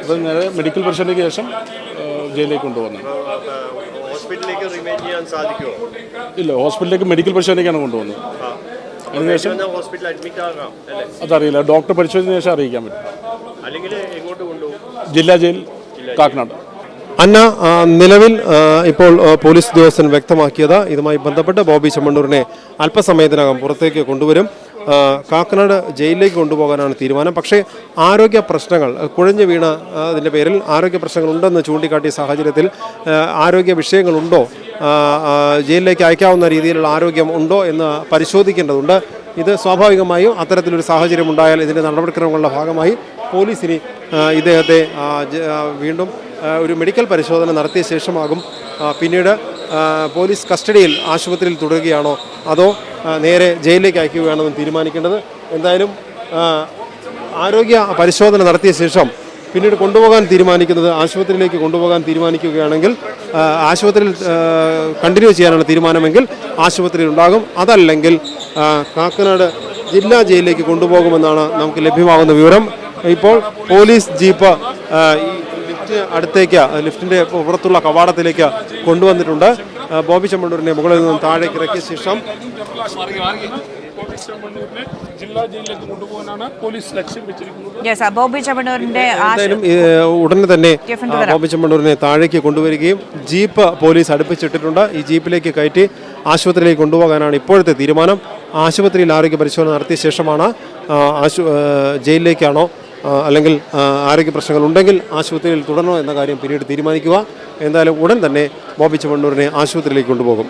അപ്പോൾ നേരെ മെഡിക്കൽ പരിശോധനയ്ക്ക് ശേഷം ജയിലിലേക്ക് കൊണ്ടുപോകുന്നത് ഹോസ്പിറ്റലിലേക്ക് ചെയ്യാൻ സാധിക്കുമോ ഇല്ല ഹോസ്പിറ്റലിലേക്ക് മെഡിക്കൽ പരിശോധനയ്ക്കാണ് കൊണ്ടുപോകുന്നത് അതിനുശേഷം ഹോസ്പിറ്റലിൽ അഡ്മിറ്റ് ആകാം അതറിയില്ല ഡോക്ടർ പരിശോധിച്ച ശേഷം അറിയിക്കാൻ പറ്റും. അല്ലെങ്കിൽ എങ്ങോട്ട് കൊണ്ടുപോകും? ജില്ലാ ജയിൽ കാക്കനാട്. അന്ന നിലവിൽ ഇപ്പോൾ പോലീസ് ഉദ്യോഗസ്ഥൻ വ്യക്തമാക്കിയത് ഇതുമായി ബന്ധപ്പെട്ട് ബോബി ചെമ്മണ്ണൂരിനെ അല്പസമയത്തിനകം പുറത്തേക്ക് കൊണ്ടുവരും. കാക്കനാട് ജയിലിലേക്ക് കൊണ്ടുപോകാനാണ് തീരുമാനം. പക്ഷേ ആരോഗ്യ പ്രശ്നങ്ങൾ കുഴഞ്ഞു വീണ അതിന്റെ പേരിൽ ആരോഗ്യ പ്രശ്നങ്ങളുണ്ടെന്ന് ചൂണ്ടിക്കാട്ടിയ സാഹചര്യത്തിൽ ആരോഗ്യ വിഷയങ്ങളുണ്ടോ? ജയിലിലേക്ക് അയക്കാവുന്ന രീതിയിലുള്ള ആരോഗ്യം ഉണ്ടോ എന്ന് പരിശോധിക്കേണ്ടതുണ്ട്. ഇത് സ്വാഭാവികമായും അത്തരത്തിലൊരു സാഹചര്യം ഉണ്ടായാൽ ഇതിന്റെ നടപടിക്രമങ്ങളുടെ ഭാഗമായി പോലീസിന് ഇദ്ദേഹത്തെ വീണ്ടും ഒരു മെഡിക്കൽ പരിശോധന നടത്തിയ ശേഷമാകും പിന്നീട് പോലീസ് കസ്റ്റഡിയിൽ ആശുപത്രിയിൽ തുടരുകയാണോ അതോ നേരെ ജയിലിലേക്ക് അയക്കുകയാണോ എന്ന് തീരുമാനിക്കേണ്ടത്? എന്തായാലും ആരോഗ്യ പരിശോധന നടത്തിയ ശേഷം പിന്നീട് കൊണ്ടുപോകാൻ തീരുമാനിക്കുന്നത് ആശുപത്രിയിലേക്ക് കൊണ്ടുപോകാൻ തീരുമാനിക്കുകയാണെങ്കിൽ ആശുപത്രിയിൽ കണ്ടിന്യൂ ചെയ്യാനാണ് തീരുമാനമെങ്കിൽ ആശുപത്രിയിൽ ഉണ്ടാകും. അതല്ലെങ്കിൽ കാക്കനാട് ജില്ലാ ജയിലിലേക്ക് കൊണ്ടുപോകുമെന്നാണ് നമുക്ക് ലഭ്യമാകുന്ന വിവരം. ഇപ്പോൾ പോലീസ് ജീപ്പ് ആ, ഈ ലിഫ്റ്റ് അടുത്തേക്ക് ലിഫ്റ്റിന്റെ പുറത്തുള്ള കവാടത്തിലേക്ക് കൊണ്ടുവന്നിട്ടുണ്ട്. ബോബി ചെമ്മണ്ണൂരിനെ മുകളിൽ നിന്നും താഴേക്ക് ഇറക്കിയ ശേഷം ജില്ലാ ജയിലിലേക്ക് കൊണ്ടുപോകാനാണ് പോലീസ് ലക്ഷ്യം വെച്ചിരിക്കുന്നത് ഉടനെ തന്നെ ബോബി ചെമ്മണ്ണൂരിനെ താഴേക്ക് കൊണ്ടുവരികയും ജീപ്പ് പോലീസ് അടുപ്പിച്ചിട്ടിട്ടുണ്ട്. ഈ ജീപ്പിലേക്ക് കയറ്റി ആശുപത്രിയിലേക്ക് കൊണ്ടുപോകാനാണ് ഇപ്പോഴത്തെ തീരുമാനം. ആശുപത്രിയിൽ ആരോഗ്യ പരിശോധന നടത്തിയ ശേഷമാണ് ജയിലിലേക്കാണോ അല്ലെങ്കിൽ ആരോഗ്യ പ്രശ്നങ്ങൾ ഉണ്ടെങ്കിൽ ആശുപത്രിയിൽ തുടരണോ എന്ന കാര്യം പിന്നീട് തീരുമാനിക്കുക. എന്തായാലും ഉടൻ തന്നെ ബോബി ചെമ്മണ്ണൂരിനെ ആശുപത്രിയിലേക്ക് കൊണ്ടുപോകും.